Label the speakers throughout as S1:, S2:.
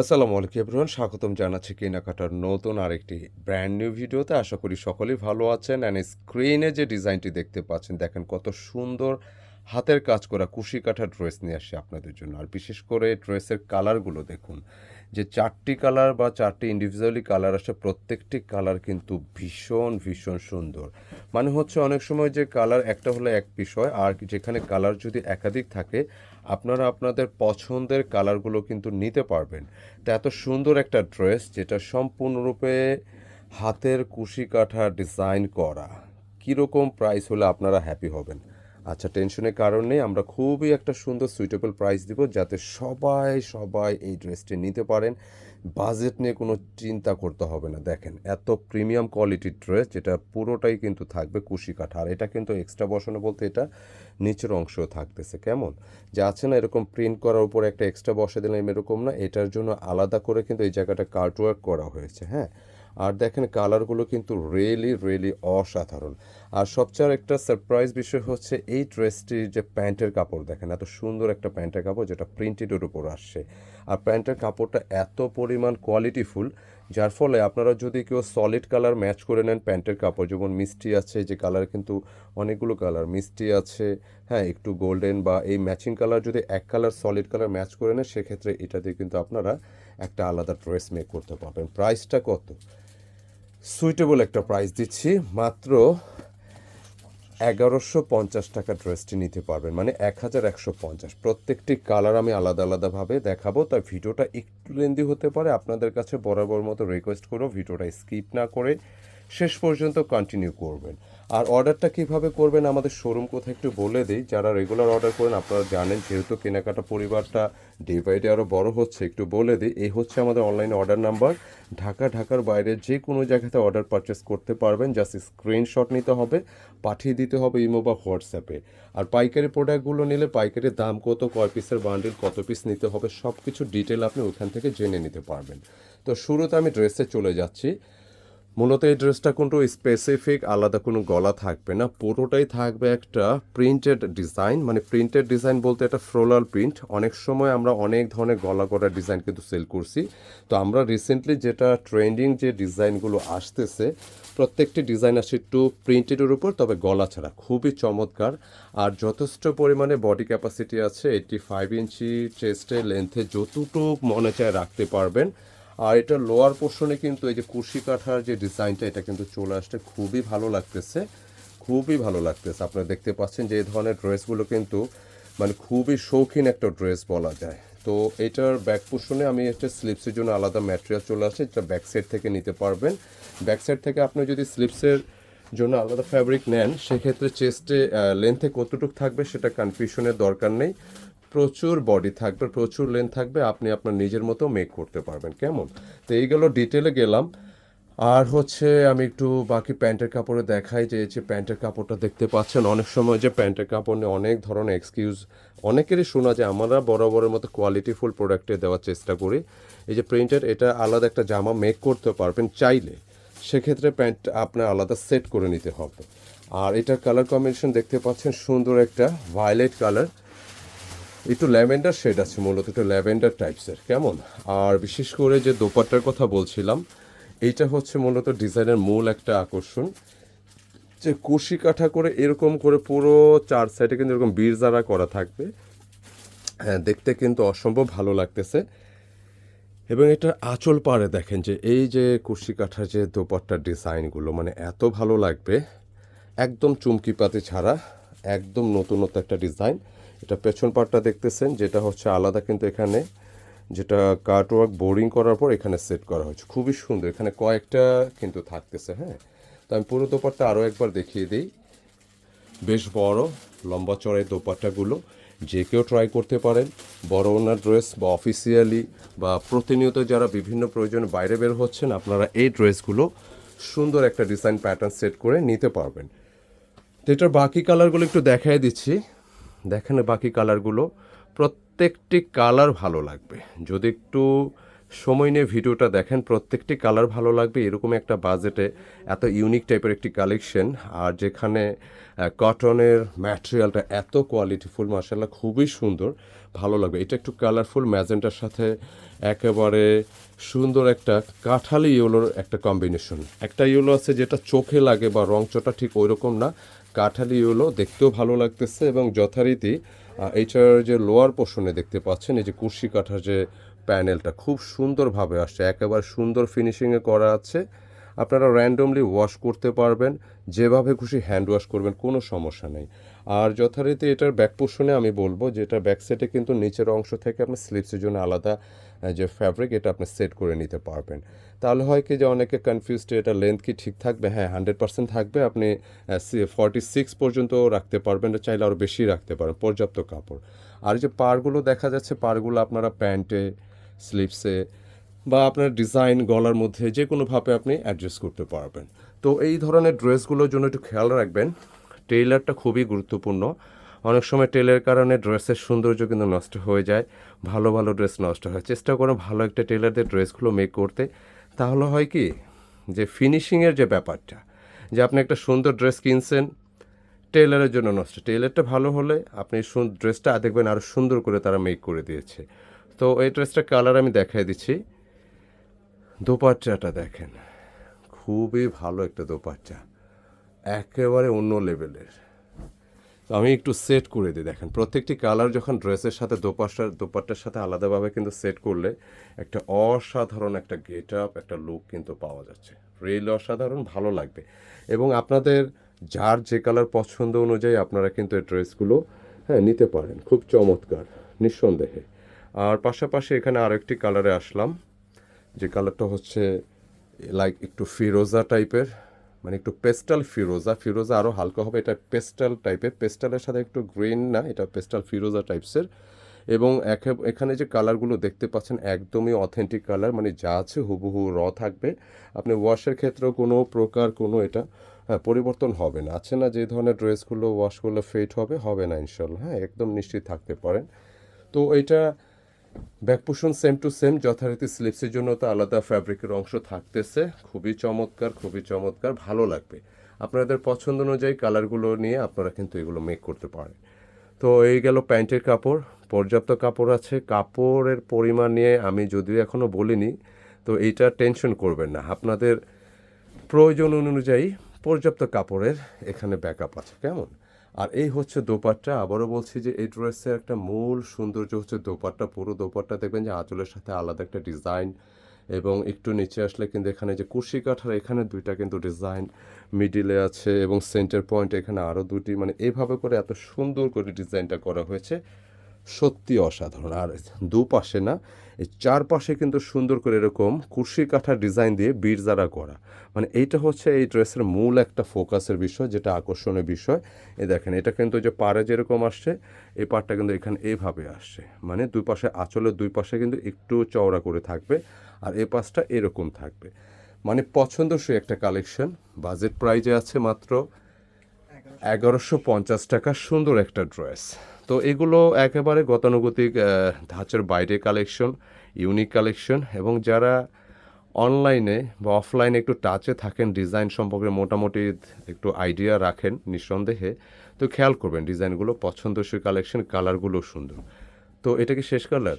S1: আসসালামু আলাইকুম এভরিওয়ান স্বাগতম জানাচ্ছি কেনাকাটার নতুন আরেকটি ব্র্যান্ড নিউ ভিডিওতে। আশা করি সকলেই ভালো আছেন অ্যান্ড স্ক্রিনে যে ডিজাইনটি দেখতে পাচ্ছেন, দেখেন কত সুন্দর হাতের কাজ করা কুশি কাঠা ড্রেস নিয়ে আসছে আপনাদের জন্য। আর বিশেষ করে ড্রেসের কালারগুলো দেখুন। যে চারটি কালার বা চারটি ইন্ডিভিজুয়ালি কালার আসে, প্রত্যেকটি কালার কিন্তু ভীষণ ভীষণ সুন্দর। মানে হচ্ছে অনেক সময় যে কালার একটা হলে এক বিষয় আর যেখানে কালার যদি একাধিক থাকে, আপনারা আপনাদের পছন্দের কালারগুলো কিন্তু নিতে পারবেন। তো এত সুন্দর একটা ড্রেস যেটা সম্পূর্ণরূপে হাতের কুশি কাঠা ডিজাইন করা। কীরকম প্রাইস হলে আপনারা হ্যাপি হবেন? আচ্ছা টেনশনের কারণ নেই, আমরা খুবই একটা সুন্দর সুইটেবল প্রাইস দিব যাতে সবাই সবাই এই ড্রেসটি নিতে পারেন। বাজেট নিয়ে কোনো চিন্তা করতে হবে না। দেখেন, এত প্রিমিয়াম কোয়ালিটির ড্রেস যেটা পুরোটাই কিন্তু থাকবে কুশি কাঠা আর এটা কিন্তু এক্সট্রা বসানো বলতে এটা নিচের অংশ থাকতেছে, কেমন? যে আছে না, এরকম প্রিন্ট করার উপর একটা এক্সট্রা বসে দিলাম এরকম না। এটার জন্য আলাদা করে কিন্তু এই জায়গাটা কার্টওয়ার্ক করা হয়েছে হ্যাঁ? আর দেখেন কালারগুলো কিন্তু রিয়েলি রিয়েলি অসাধারণ। আর সবচেয়ে একটা সারপ্রাইজ বিষয় হচ্ছে এই ড্রেসটির যে প্যান্টের কাপড়, দেখেন এত সুন্দর একটা প্যান্টের কাপড় যেটা প্রিন্টেডের উপর আসছে। আর প্যান্টের কাপড়টা এত পরিমাণ কোয়ালিটিফুল যার ফলে আপনারা যদি কেউ সলিড কালার ম্যাচ করে নেন প্যান্টের কাপড়, যেমন মিষ্টি আছে, যে কালার কিন্তু অনেকগুলো কালার মিষ্টি আছে হ্যাঁ একটু গোল্ডেন বা এই ম্যাচিং কালার যদি এক কালার সলিড কালার ম্যাচ করে নেন, সেক্ষেত্রে এটা দিয়ে কিন্তু আপনারা একটা আলাদা ড্রেস মেক করতে পারবেন। প্রাইসটা কত? সুইটেবল একটা প্রাইস দিচ্ছি, মাত্র এগারোশো পঞ্চাশ টাকা ড্রেসটি নিতে পারবেন মানে এক হাজার একশো পঞ্চাশ। প্রত্যেকটি কালার আমি আলাদা আলাদাভাবে দেখাবো তাই ভিডিওটা একটু লেন্দি হতে পারে, আপনাদের কাছে বরাবর মতো রিকোয়েস্ট করো ভিডিওটা স্কিপ না করে শেষ পর্যন্ত কন্টিনিউ করবেন। আর অর্ডারটা কীভাবে করবেন আমাদের শোরুম কোথায় একটু বলে দিই। যারা রেগুলার অর্ডার করেন, আপনারা জানেন যেহেতু কেনাকাটা পরিবারটা ডে বাই ডে আরও বড় হচ্ছে, একটু বলে দিই। এই হচ্ছে আমাদের অনলাইন অর্ডার নাম্বার ঢাকা, ঢাকার বাইরে যে কোনো জায়গাতে অর্ডার পারচেস করতে পারবেন। জাস্ট স্ক্রিনশট নিতে হবে, পাঠিয়ে দিতে হবে ইমো বা হোয়াটসঅ্যাপে আর পাইকারি প্রোডাক্টগুলো নিলে পাইকারির দাম কত, কয় পিসের বান্ডিল কত পিস নিতে হবে সব কিছু ডিটেল আপনি ওখান থেকে জেনে নিতে পারবেন। তো শুরুতে আমি ড্রেসে চলে যাচ্ছি। মূলত এই ড্রেসটা কোনো স্পেসিফিক আলাদা কোনো গলা থাকবে না, পুরোটাই থাকবে একটা প্রিন্টেড ডিজাইন মানে প্রিন্টেড ডিজাইন বলতে একটা ফ্লোরাল প্রিন্ট অনেক সময় আমরা অনেক ধরনের গলা করা ডিজাইন কিন্তু সেল করছি। তো আমরা রিসেন্টলি যেটা ট্রেন্ডিং যে ডিজাইনগুলো আসতেছে, প্রত্যেকটি ডিজাইন আসে একটু প্রিন্টেডের উপর, তবে গলা ছাড়া খুবই চমৎকার। আর যথেষ্ট পরিমাণে বডি ক্যাপাসিটি আছে এইটি ফাইভ ইঞ্চি চেস্টে লেন্থে যতটুকু মনে চায় রাখতে পারবেন। আর এটা লোয়ার পোর্শনে কিন্তু এই যে কুশি কাঠার যে ডিজাইনটা এটা কিন্তু চলে আসছে খুবই ভালো লাগতেছে। খুবই ভালো লাগতেছে। আপনারা দেখতে পাচ্ছেন যে এই ধরনের ড্রেসগুলো কিন্তু মানে খুবই শৌখিন একটা ড্রেস বলা যায়। তো এটার ব্যাক পোর্শনে আমি একটা স্লিপসের জন্য আলাদা ম্যাটেরিয়াল চলে আসছে, যেটা ব্যাক সাইড থেকে নিতে পারবেন। ব্যাক সাইড থেকে আপনি যদি স্লিপসের জন্য আলাদা ফ্যাব্রিক নেন, সেক্ষেত্রে চেস্টে লেন্থে কতটুকু থাকবে সেটা কনফিউশনের দরকার নেই। প্রচুর বডি থাকবে, প্রচুর লেন্থ থাকবে, আপনি আপনার নিজের মতো মেক করতে পারবেন, কেমন? তো এইগুলো ডিটেলে গেলাম। আর হচ্ছে আমি একটু বাকি প্যান্টের কাপড়ে দেখাই যে যে প্যান্টের কাপড়টা দেখতে পাচ্ছেন, অনেক সময় যে প্যান্টের কাপড় নিয়ে অনেক ধরনের এক্সকিউজ অনেকেরই শোনা যায়, আমরা বরাবরের মতো কোয়ালিটিফুল প্রোডাক্টে দেওয়ার চেষ্টা করি। এই যে প্রিন্টের এটা আলাদা একটা জামা মেক করতে পারবেন চাইলে। সেক্ষেত্রে প্যান্ট আপনার আলাদা সেট করে নিতে হবে। আর এটার কালার কম্বিনেশন দেখতে পাচ্ছেন, সুন্দর একটা ভায়োলেট কালার একটু ল্যাভেন্ডার শেড আছে মূলত, একটু ল্যাভেন্ডার টাইপসের কেমন? আর বিশেষ করে যে দোপাট্টার কথা বলছিলাম, এইটা হচ্ছে মূলত ডিজাইনের মূল একটা আকর্ষণ। যে কুশি কাঠা করে এরকম করে পুরো চার সাইডে কিন্তু এরকম বীরজারা করা থাকবে। হ্যাঁ দেখতে কিন্তু অসম্ভব ভালো লাগতেছে। এবং এটার আঁচল পাড়ে দেখেন যে এই যে কুশি কাঠার যে দোপাট্টার ডিজাইনগুলো মানে এত ভালো লাগবে। একদম চুমকি পাতি ছাড়া, একদম নতুনত্ব একটা ডিজাইন। এটা পেছন পাটটা দেখতেছেন, যেটা হচ্ছে আলাদা কিন্তু এখানে, যেটা কার্টওয়ার্ক বোরিং করার পর এখানে সেট করা হয়েছে। খুবই সুন্দর, এখানে কয়েকটা কিন্তু থাকতেছে হ্যাঁ। তো আমি পুরো দোপাট্টা আরও একবার দেখিয়ে দিই। বেশ বড়, লম্বা চড়াই দোপাট্টাগুলো, যে কেউ ট্রাই করতে পারেন। বড় ওনার ড্রেস বা অফিসিয়ালি বা প্রতিনিয়ত যারা বিভিন্ন প্রয়োজনে বাইরে বের হচ্ছেন, আপনারা এই ড্রেসগুলো সুন্দর একটা ডিজাইন প্যাটার্ন সেট করে নিতে পারবেন। তো এটার বাকি কালারগুলো একটু দেখাই দিচ্ছি। দেখেন বাকি কালারগুলো। প্রত্যেকটি কালার ভালো লাগবে। যদি একটু সময় নিয়ে ভিডিওটা দেখেন, প্রত্যেকটি কালার ভালো লাগবে। এরকম একটা বাজেটে এত ইউনিক টাইপের একটি কালেকশন আর যেখানে কটনের ম্যাটেরিয়ালটা এত কোয়ালিটিফুল মার্শাল্লাহ খুবই সুন্দর, ভালো লাগবে। এটা একটু কালারফুল ম্যাজেন্টার সাথে একেবারে সুন্দর একটা কাঠালি ইয়েলোর একটা কম্বিনেশন একটা ইয়েলো আছে যেটা চোখে লাগে বা রংচটা ঠিক ওই রকম না। কাঠালি হলো দেখতেও ভালো লাগতেছে এবং যথারীতি এইটার যে লোয়ার পোর্শনে দেখতে পাচ্ছেন, এই যে কুর্সি কাঠার যে প্যানেলটা খুব সুন্দরভাবে আসছে, একেবারে সুন্দর ফিনিশিংয়ে করা আছে। আপনারা র্যান্ডমলি ওয়াশ করতে পারবেন, যেভাবে খুশি হ্যান্ড ওয়াশ করবেন, কোনো সমস্যা নেই। আর যথারীতি এটার ব্যাক পোর্শনে আমি বলব যে এটা ব্যাক সেটে কিন্তু নিচের অংশ থেকে আপনি স্লিপসের জন্য আলাদা যে ফ্যাব্রিক এটা আপনি সেট করে নিতে পারবেন। তাহলে হয় কি যে অনেকে কনফিউজড এটা লেন্থ কি ঠিক থাকবে? হ্যাঁ হান্ড্রেড পার্সেন্ট থাকবে। আপনি ফর্টি সিক্স পর্যন্ত রাখতে পারবেন চাইলে আরও বেশি রাখতে পারেন, পর্যাপ্ত কাপড়। আর যে পারগুলো দেখা যাচ্ছে পারগুলো আপনারা প্যান্টে স্লিপসে বা আপনার ডিজাইন গলার মধ্যে যে কোনোভাবে আপনি অ্যাডজাস্ট করতে পারবেন। তো এই ধরনের ড্রেসগুলোর জন্য একটু খেয়াল রাখবেন। টেইলারটা খুবই গুরুত্বপূর্ণ। অনেক সময় টেলের কারণে ড্রেসের সৌন্দর্য কিন্তু নষ্ট হয়ে যায়, ভালো ভালো ড্রেস নষ্ট হয়। চেষ্টা করুন ভালো একটা টেলারদের ড্রেসগুলো মেক করতে। তাহলে হয় কি যে ফিনিশিংয়ের যে ব্যাপারটা, যে আপনি একটা সুন্দর ড্রেস কিনছেন টেলারের জন্য নষ্ট। টেলারটা ভালো হলে আপনি ড্রেসটা দেখবেন আরও সুন্দর করে তারা মেক করে দিয়েছে। তো এই ড্রেসটার কালার আমি দেখাই দিচ্ছি। দোপাট্টাটা দেখেন, খুবই ভালো একটা দোপাট্টা। একেবারে অন্য লেভেলের। আমি একটু সেট করে দিই, দেখেন। প্রত্যেকটি কালার যখন ড্রেসের সাথে দোপাট্টার দোপাট্টার সাথে আলাদাভাবে কিন্তু সেট করলে একটা অসাধারণ একটা গেট আপ একটা লুক কিন্তু পাওয়া যাচ্ছে। রিয়েল অসাধারণ, ভালো লাগবে। এবং আপনাদের যার যে কালার পছন্দ অনুযায়ী আপনারা কিন্তু এই ড্রেসগুলো হ্যাঁ নিতে পারেন। খুব চমৎকার, নিঃসন্দেহে। আর পাশাপাশি এখানে আরেকটি কালারে আসলাম, যে কালারটা হচ্ছে লাইক একটু ফিরোজা টাইপের মানে একটু পেস্টাল ফিরোজা ফিরোজা আরও হালকা হবে, এটা পেস্টাল টাইপের পেস্টালের সাথে একটু গ্রিন না, এটা পেস্টাল ফিরোজা টাইপসের এবং এখানে যে কালারগুলো দেখতে পাচ্ছেন, একদমই অথেন্টিক কালার মানে যা আছে হুবহু র থাকবে। আপনি ওয়াশের ক্ষেত্রেও কোনো প্রকার কোনো এটা হ্যাঁ পরিবর্তন হবে না। আছে না যে ধরনের ড্রেসগুলো ওয়াশ করলে ফেট হবে? হবে না ইনশাল্লাহ হ্যাঁ একদম নিশ্চিত থাকতে পারেন। তো এটা ব্যাকপোষণ সেম টু সেম যথারীতি স্লিপসের জন্য তো আলাদা ফ্যাব্রিকের অংশ থাকতেছে। খুবই চমৎকার খুবই চমৎকার, ভালো লাগবে। আপনাদের পছন্দ অনুযায়ী কালারগুলো নিয়ে আপনারা কিন্তু এগুলো মেক করতে পারেন। তো এই গেল প্যান্টের কাপড়, পর্যাপ্ত কাপড় আছে। কাপড়ের পরিমাণ নিয়ে আমি যদিও এখনও বলিনি, তো এইটা টেনশন করবেন না। আপনাদের প্রয়োজন অনুযায়ী পর্যাপ্ত কাপড়ের এখানে ব্যাকআপ আছে। কেমন? আর এই হচ্ছে দোপাট্টা। আবারও বলছি যে এই ড্রেসের একটা মূল সৌন্দর্য হচ্ছে দোপাট্টা। পুরো দোপাট্টা দেখবেন যে আঁচলের সাথে আলাদা একটা ডিজাইন এবং একটু নিচে আসলে কিন্তু এখানে যে কুর্সি কাঠার এখানে দুইটা কিন্তু ডিজাইন মিডিলে আছে এবং সেন্টার পয়েন্ট এখানে আরও দুটি। মানে এভাবে করে এত সুন্দর করে ডিজাইনটা করা হয়েছে। সত্যি অসাধারণ। আর দুপাশে না এই চারপাশে কিন্তু সুন্দর করে এরকম কুর্সি কাঠার ডিজাইন দিয়ে বীরজারা করা। মানে এইটা হচ্ছে এই ড্রেসের মূল একটা ফোকাসের বিষয়, যেটা আকর্ষণীয় বিষয়। এই দেখেন, এটা কিন্তু যে পাড়ে যেরকম আসছে, এই পাড়টা কিন্তু এখানে এইভাবে আসছে। মানে দুই পাশে আঁচলের দুই পাশে কিন্তু একটু চওড়া করে থাকবে আর এই পাশটা এরকম থাকবে। মানে পছন্দসই একটা কালেকশন, বাজেট প্রাইজে আছে মাত্র এগারোশো পঞ্চাশ টাকা, সুন্দর একটা ড্রেস। তো এগুলো একেবারে গতানুগতিক ধাঁচের বাইরে কালেকশন ইউনিক কালেকশন এবং যারা অনলাইনে বা অফলাইনে একটু টাচে থাকেন ডিজাইন সম্পর্কে মোটামুটি একটু আইডিয়া রাখেন নিঃসন্দেহে, তো খেয়াল করবেন ডিজাইনগুলো পছন্দসই কালেকশন কালারগুলো সুন্দর। তো এটা কি শেষ কালার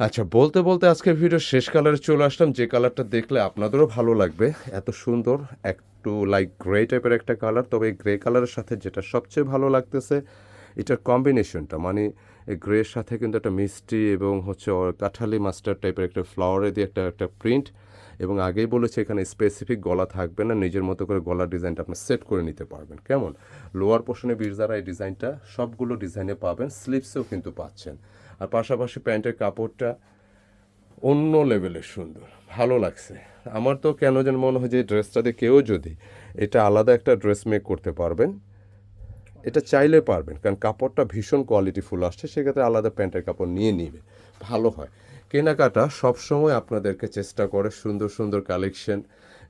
S1: আচ্ছা বলতে বলতে আজকের ভিডিও শেষ কালারে চলে আসলাম। যে কালারটা দেখলে আপনাদেরও ভালো লাগবে। এত সুন্দর, একটু লাইক গ্রে টাইপের একটা কালার তবে এই গ্রে কালারের সাথে যেটা সবচেয়ে ভালো লাগতেছে এটার কম্বিনেশনটা মানে গ্রের সাথে কিন্তু একটা মিষ্টি এবং হচ্ছে কাঠালি মাস্টার টাইপের একটা ফ্লাওয়ারে দিয়ে একটা একটা প্রিন্ট এবং আগেই বলেছে এখানে স্পেসিফিক গলা থাকবে না, নিজের মতো করে গলার ডিজাইনটা আপনি সেট করে নিতে পারবেন। কেমন? লোয়ার পোর্শনে বীরজারা এই ডিজাইনটা সবগুলো ডিজাইনে পাবেন স্লিপসেও কিন্তু পাচ্ছেন। আর পাশাপাশি প্যান্টের কাপড়টা অন্য লেভেলের সুন্দর, ভালো লাগছে। আমার তো কেন যেন মনে হয় যে ড্রেসটাতে কেউ যদি এটা আলাদা একটা ড্রেস মেক করতে পারবেন এটা চাইলে পারবেন, কারণ কাপড়টা ভীষণ কোয়ালিটিফুল আসছে, সেক্ষেত্রে আলাদা প্যান্টের কাপড় নিয়ে নিবে, ভালো হয়। কেনাকাটা সবসময় আপনাদেরকে চেষ্টা করে সুন্দর সুন্দর কালেকশন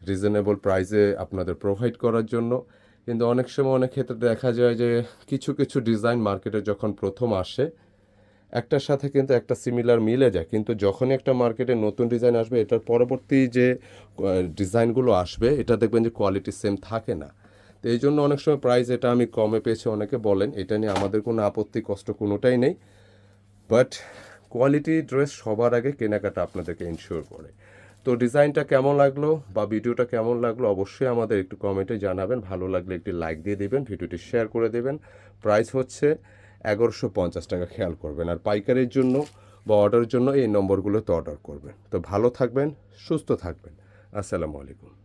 S1: রিজনেবল প্রাইসে আপনাদের প্রোভাইড করার জন্য। কিন্তু অনেক সময় অনেক ক্ষেত্রে দেখা যায় যে কিছু কিছু ডিজাইন মার্কেটে যখন প্রথম আসে, একটার সাথে কিন্তু একটা সিমিলার মিলে যায়। কিন্তু যখনই একটা মার্কেটে নতুন ডিজাইন আসবে, এটার পরবর্তী যে ডিজাইনগুলো আসবে, এটা দেখবেন যে কোয়ালিটি সেম থাকে না। তো এই জন্য অনেক সময় প্রাইস এটা আমি কমে পেয়েছি, অনেকে বলেন। এটা নিয়ে আমাদের কোনো আপত্তি, কষ্ট কোনোটাই নেই। বাট কোয়ালিটি ড্রেস সবার আগে কেনাকাটা আপনাদেরকে ইনশিওর করে। তো ডিজাইনটা কেমন লাগল বা ভিডিওটা কেমন লাগল অবশ্যই আমাদের একটু কমেন্টে জানাবেন। ভালো লাগলে একটি লাইক দিয়ে দেবেন ভিডিওটি শেয়ার করে দেবেন। প্রাইস হচ্ছে এগারোশো পঞ্চাশ টাকা, খেয়াল করবেন। আর পাইকারির জন্য বা অর্ডারের জন্য এই নম্বরগুলোতে অর্ডার করবেন। তো ভালো থাকবেন, সুস্থ থাকবেন। আসসালামু আলাইকুম।